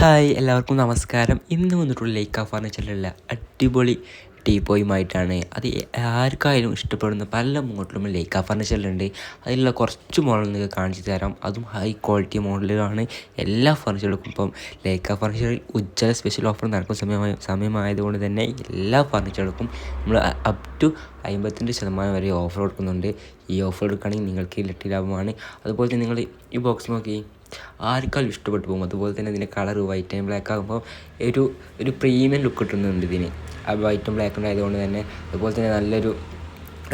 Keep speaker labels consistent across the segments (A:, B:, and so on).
A: Hi എല്ലാവർക്കും നമസ്കാരം. ഇന്ന് വന്നിട്ടുള്ള ലേക്ക ഫർണിച്ചറിലുള്ള അടിപൊളി ടീപ്പോയുമായിട്ടാണ്. അത് ആർക്കായാലും ഇഷ്ടപ്പെടുന്ന പല മോഡലും ലേക്ക ഫർണിച്ചറിലുണ്ട് അതിലുള്ള കുറച്ച് മോഡൽ നിങ്ങൾക്ക് കാണിച്ചു തരാം. അതും ഹൈ ക്വാളിറ്റി മോഡലുകളാണ് എല്ലാ ഫർണിച്ചറുകൾക്കും ഇപ്പം ലേക്ക ഫർണിച്ചറിൽ ഉജ്ജ്വല സ്പെഷ്യൽ ഓഫർ നടക്കുന്ന സമയമായ സമയമായതുകൊണ്ട് തന്നെ എല്ലാ ഫർണിച്ചറുകൾക്കും നമ്മൾ അപ് ടു അമ്പത്തിരണ്ട് ശതമാനം വരെ ഓഫർ കൊടുക്കുന്നുണ്ട്. ഈ ഓഫർ എടുക്കുകയാണെങ്കിൽ നിങ്ങൾക്ക് ഇരട്ടി ലാഭമാണ്. അതുപോലെ തന്നെ നിങ്ങൾ ഈ ബോക്സ് നോക്കി. ആർക്കാലും ഇഷ്ടപ്പെട്ടു പോകും. അതുപോലെ തന്നെ ഇതിന്റെ കളർ വൈറ്റ് ആൻഡ് ബ്ലാക്ക് ആകുമ്പോൾ ഒരു ഒരു പ്രീമിയം ലുക്ക് കിട്ടുന്നുണ്ട് ഇതിന്. വൈറ്റും ബ്ലാക്കും ആയതുകൊണ്ട് തന്നെ അതുപോലെ തന്നെ നല്ലൊരു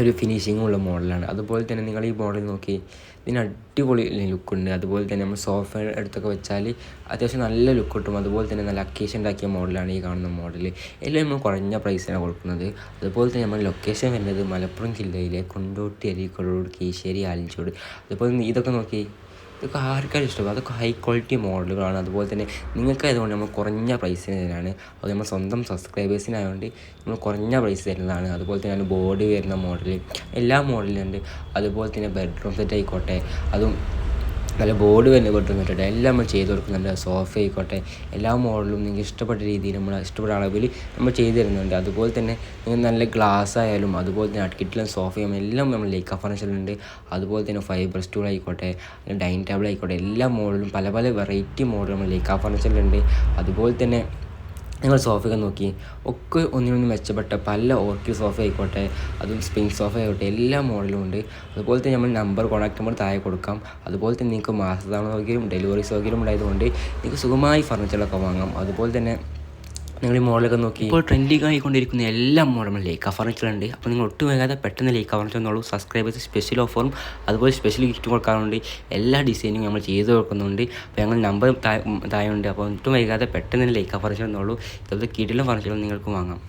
A: ഒരു ഫിനിഷിങ്ങുള്ള മോഡലാണ് അതുപോലെ തന്നെ നിങ്ങൾ ഈ മോഡൽ നോക്കി ഇതിന് അടിപൊളി ലുക്കുണ്ട് അതുപോലെ തന്നെ നമ്മൾ സോഫ എടുത്തൊക്കെ വെച്ചാൽ അത്യാവശ്യം നല്ല ലുക്ക് കിട്ടും. അതുപോലെ തന്നെ നല്ല അക്കേഷൻ ഉണ്ടാക്കിയ മോഡലാണ് ഈ കാണുന്ന മോഡൽ എല്ലാം നമ്മൾ കുറഞ്ഞ പ്രൈസിനാണ് കൊടുക്കുന്നത്. അതുപോലെ തന്നെ നമ്മൾ ലൊക്കേഷൻ വരുന്നത് മലപ്പുറം ജില്ലയിലെ കൊണ്ടോട്ടി അരീക്കോട് കീശ്ശേരി ആലഞ്ചോട്. അതുപോലെ ഇതൊക്കെ നോക്കി ഇതൊക്കെ ആർക്കാരും ഇഷ്ടപ്പെടും അതൊക്കെ ഹൈ ക്വാളിറ്റി മോഡലുകളാണ്. അതുപോലെ തന്നെ നിങ്ങൾക്ക് ആയതുകൊണ്ട് നമ്മൾ കുറഞ്ഞ പ്രൈസിന് തരാണ് അത് നമ്മൾ സ്വന്തം സബ്സ്ക്രൈബേഴ്സിനായതുകൊണ്ട് നമ്മൾ കുറഞ്ഞ പ്രൈസ് തരുന്നതാണ്. അതുപോലെ തന്നെ ബോഡി വരുന്ന മോഡൽ എല്ലാ മോഡലുണ്ട് അതുപോലെ തന്നെ ബെഡ്റൂം സെറ്റ് ആയിക്കോട്ടെ. അതും നല്ല ബോർഡ് തന്നെ കൊണ്ടുവന്നിട്ടുണ്ട് എല്ലാം നമ്മൾ ചെയ്ത് കൊടുക്കുന്നുണ്ട് സോഫ ആയിക്കോട്ടെ എല്ലാ മോഡലും നിങ്ങൾക്ക് ഇഷ്ടപ്പെട്ട രീതിയിൽ നമ്മൾ ഇഷ്ടപ്പെട്ട അളവിൽ നമ്മൾ ചെയ്ത് തരുന്നുണ്ട്. അതുപോലെ തന്നെ നിങ്ങൾ നല്ല ഗ്ലാസ് ആയാലും അതുപോലെ തന്നെ അഡ്കിറ്റിലും സോഫയും എല്ലാം നമ്മൾ ലേക്ക ഫർണിച്ചറിലുണ്ട് അതുപോലെ തന്നെ ഫൈബർ സ്റ്റൂൾ ആയിക്കോട്ടെ ഡൈനിങ് ടേബിൾ ആയിക്കോട്ടെ എല്ലാ മോഡലും പല പല വെറൈറ്റി മോഡലും നമ്മൾ ലേക്ക ഫർണിച്ചറിലുണ്ട് അതുപോലെ തന്നെ നിങ്ങൾ സോഫയൊക്കെ നോക്കി. ഒക്കെ ഒന്നിനൊന്ന് മെച്ചപ്പെട്ട പല ഓർക്കിഡ് സോഫ ആയിക്കോട്ടെ അതും സ്പ്രിങ് സോഫ ആയിക്കോട്ടെ എല്ലാ മോഡലും ഉണ്ട്. അതുപോലെ തന്നെ നമ്മൾ നമ്പർ കോൺടാക്ട് നമ്പർ താഴെ കൊടുക്കാം. അതുപോലെ തന്നെ നിങ്ങൾക്ക് മാസ സൗകര്യം ഡെലിവറി സൗകര്യം ഉണ്ടായതുകൊണ്ട് നിങ്ങൾക്ക് സുഖമായി ഫർണിച്ചറൊക്കെ വാങ്ങാം. അതുപോലെ തന്നെ നിങ്ങൾ ഈ മോഡലൊക്കെ നോക്കി. ഇപ്പോൾ ട്രെൻഡിങ് ആയിക്കൊണ്ടിരിക്കുന്ന എല്ലാ മോഡലും ലേക്ക് ഫർണിച്ചറുണ്ട് അപ്പോൾ നിങ്ങൾ ഒട്ടും വേഗാതെ പെട്ടെന്ന് ലേക്ക് ഫർണിച്ചർ എന്നുള്ളൂ സബ്സ്ക്രൈബേഴ്സ് സ്പെഷ്യൽ ഓഫറും അതുപോലെ സ്പെഷ്യൽ ഗിഫ്റ്റ് കൊടുക്കാറുണ്ട്. എല്ലാ ഡിസൈനും നമ്മൾ ചെയ്ത് കൊടുക്കുന്നുണ്ട്. അപ്പോൾ ഞങ്ങൾ നമ്പർ താഴെ ഉണ്ട്. അപ്പോൾ ഒട്ടും വൈകാതെ പെട്ടെന്ന് ലേക്ക് ഫർണിച്ചർ എന്നുള്ളൂ ഇതുപോലത്തെ കിടിലം ഫർണിച്ചറുകൾ നിങ്ങൾക്ക് വാങ്ങാം.